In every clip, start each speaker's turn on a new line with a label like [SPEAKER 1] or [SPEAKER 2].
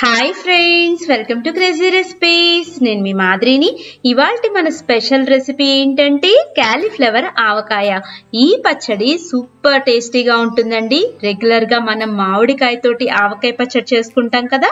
[SPEAKER 1] Hi friends welcome to crazy recipes నేను మీ మాదిరిని. ఇవాళ మన స్పెషల్ రెసిపీ ఏంటంటే క్యాలీఫ్లవర్ ఆవకాయ. ఈ పచ్చడి సూపర్ టేస్టీగా ఉంటుందండి. రెగ్యులర్గా మనం మామిడికాయతోటి ఆవకాయ పచ్చడి చేసుకుంటాం కదా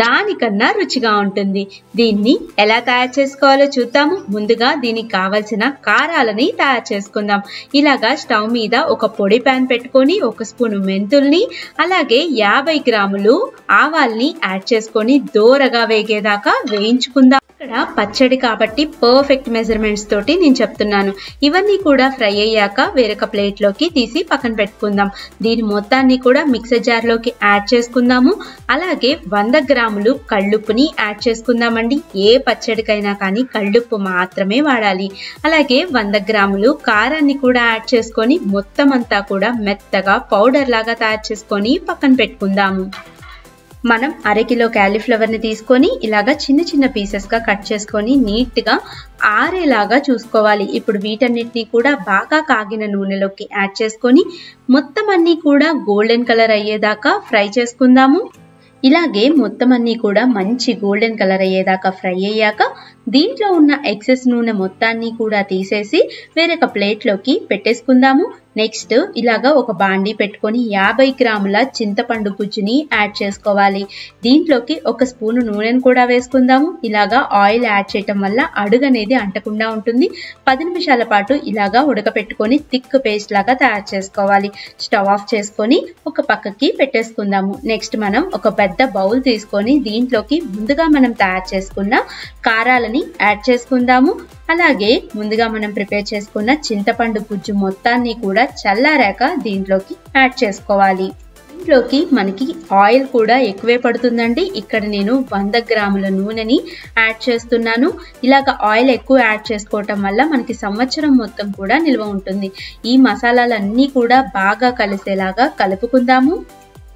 [SPEAKER 1] దానికన్నా రుచిగా ఉంటుంది. దీన్ని ఎలా తయారు చేసుకోవాలో చూద్దాము. ముందుగా దీనికి కావలసిన కారాలని తయారు చేసుకుందాం. ఇలాగా స్టవ్ మీద ఒక పొడి ప్యాన్ పెట్టుకొని ఒక స్పూన్ మెంతుల్ని అలాగే యాభై గ్రాములు ఆవాల్ని యాడ్ చేసుకొని దోరగా వేగేదాకా వేయించుకుందాం. ఇక్కడ పచ్చడి కాబట్టి పర్ఫెక్ట్ మెజర్మెంట్స్ తోటి నేను చెప్తున్నాను. ఇవన్నీ కూడా ఫ్రై అయ్యాక వేరొక ప్లేట్లోకి తీసి పక్కన పెట్టుకుందాం. దీని మొత్తాన్ని కూడా మిక్సర్ జార్లోకి యాడ్ చేసుకుందాము. అలాగే వంద గ్రాములు కళ్ళుప్పుని యాడ్ చేసుకుందామండి. ఏ పచ్చడికైనా కానీ కళ్ళుప్పు మాత్రమే వాడాలి. అలాగే వంద గ్రాములు కారాన్ని కూడా యాడ్ చేసుకొని మొత్తం అంతా కూడా మెత్తగా పౌడర్ లాగా తయారు చేసుకొని పక్కన పెట్టుకుందాము. మనం అరకిలో క్యాలీఫ్లవర్ని తీసుకొని ఇలాగా చిన్న చిన్న పీసెస్గా కట్ చేసుకొని నీట్గా ఆరేలాగా చూసుకోవాలి. ఇప్పుడు వీటన్నిటిని కూడా బాగా కాగిన నూనెలోకి యాడ్ చేసుకొని మొత్తం అన్నీ కూడా గోల్డెన్ కలర్ అయ్యేదాకా ఫ్రై చేసుకుందాము. ఇలాగే మొత్తం అన్నీ కూడా మంచి గోల్డెన్ కలర్ అయ్యేదాకా ఫ్రై అయ్యాక దీంట్లో ఉన్న ఎక్సెస్ నూనె మొత్తాన్ని కూడా తీసేసి వేరొక ప్లేట్లోకి పెట్టేసుకుందాము. నెక్స్ట్ ఇలాగా ఒక బాండీ పెట్టుకొని యాభై గ్రాముల చింతపండు గుజ్జుని యాడ్ చేసుకోవాలి. దీంట్లోకి ఒక స్పూన్ నూనెను కూడా వేసుకుందాము. ఇలాగా ఆయిల్ యాడ్ చేయటం వల్ల అడుగు అనేది అంటకుండా ఉంటుంది. పది నిమిషాల పాటు ఇలాగా ఉడకపెట్టుకొని థిక్ పేస్ట్ లాగా తయారు చేసుకోవాలి. స్టవ్ ఆఫ్ చేసుకొని ఒక పక్కకి పెట్టేసుకుందాము. నెక్స్ట్ మనం ఒక పెద్ద బౌల్ తీసుకొని దీంట్లోకి ముందుగా మనం తయారు చేసుకున్న కారాలని యాడ్ చేసుకుందాము. అలాగే ముందుగా మనం ప్రిపేర్ చేసుకున్న చింతపండు గుజ్జు మొత్తాన్ని కూడా చల్లారాక దీంట్లోకి యాడ్ చేసుకోవాలి. దీంట్లోకి మనకి ఆయిల్ కూడా ఎక్కువే పడుతుందండి. ఇక్కడ నేను వంద గ్రాముల నూనెని యాడ్ చేస్తున్నాను. ఇలాగ ఆయిల్ ఎక్కువ యాడ్ చేసుకోవటం వల్ల మనకి సంవత్సరం మొత్తం కూడా నిల్వ ఉంటుంది. ఈ మసాలాలన్నీ కూడా బాగా కలిసేలాగా కలుపుకుందాము.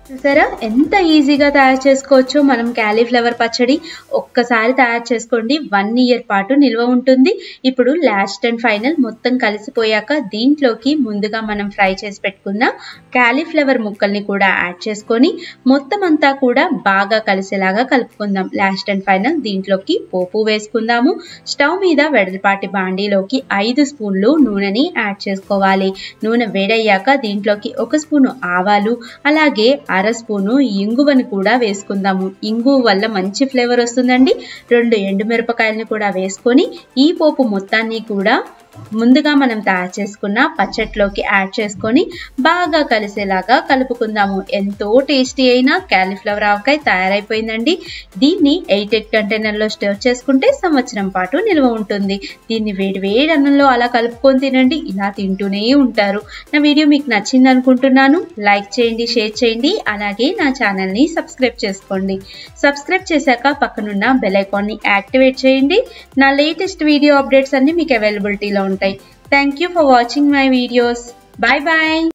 [SPEAKER 1] చూసారా? ఎంత ఈజీగా తయారు చేసుకోవచ్చో. మనం క్యాలీఫ్లవర్ పచ్చడి ఒక్కసారి తయారు చేసుకోండి. వన్ ఇయర్ పాటు నిల్వ ఉంటుంది. ఇప్పుడు లాస్ట్ అండ్ ఫైనల్ మొత్తం కలిసిపోయాక దీంట్లోకి ముందుగా మనం ఫ్రై చేసి పెట్టుకున్న క్యాలీఫ్లవర్ ముక్కల్ని కూడా యాడ్ చేసుకొని మొత్తం అంతా కూడా బాగా కలిసేలాగా కలుపుకుందాం. లాస్ట్ అండ్ ఫైనల్ దీంట్లోకి పోపు వేసుకుందాము. స్టవ్ మీద వెడల్పాటి బాండీలోకి ఐదు స్పూన్లు నూనెని యాడ్ చేసుకోవాలి. నూనె వేడయ్యాక దీంట్లోకి ఒక స్పూను ఆవాలు అలాగే అర స్పూను ఇంగువని కూడా వేసుకుందాము. ఇంగువ వల్ల మంచి ఫ్లేవర్ వస్తుందండి. రెండు ఎండుమిరపకాయలను కూడా వేసుకొని ఈ పోపు మొత్తాన్ని కూడా ముందుగా మనం తయారు చేసుకున్న పచ్చట్లోకి యాడ్ చేసుకొని బాగా కలిసేలాగా కలుపుకుందాము. ఎంతో టేస్టీ అయిన క్యాలీఫ్లవర్ ఆవకాయ తయారైపోయిందండి. దీన్ని ఎయిట్ ఎయిట్ కంటైనర్లో స్టోర్ చేసుకుంటే సంవత్సరం పాటు నిల్వ ఉంటుంది. దీన్ని వేడి వేడి అన్నంలో అలా కలుపుకొని తినండి. ఇలా తింటూనే ఉంటారు. నా వీడియో మీకు నచ్చింది అనుకుంటున్నాను. లైక్ చేయండి షేర్ చేయండి. అలాగే నా ఛానల్ని సబ్స్క్రైబ్ చేసుకోండి. సబ్స్క్రైబ్ చేశాక పక్కనున్న బెల్ ఐకాన్ని యాక్టివేట్ చేయండి. నా లేటెస్ట్ వీడియో అప్డేట్స్ అన్ని మీకు అవైలబిలిటీలో ఉంటాయి. Thank you for watching my videos bye bye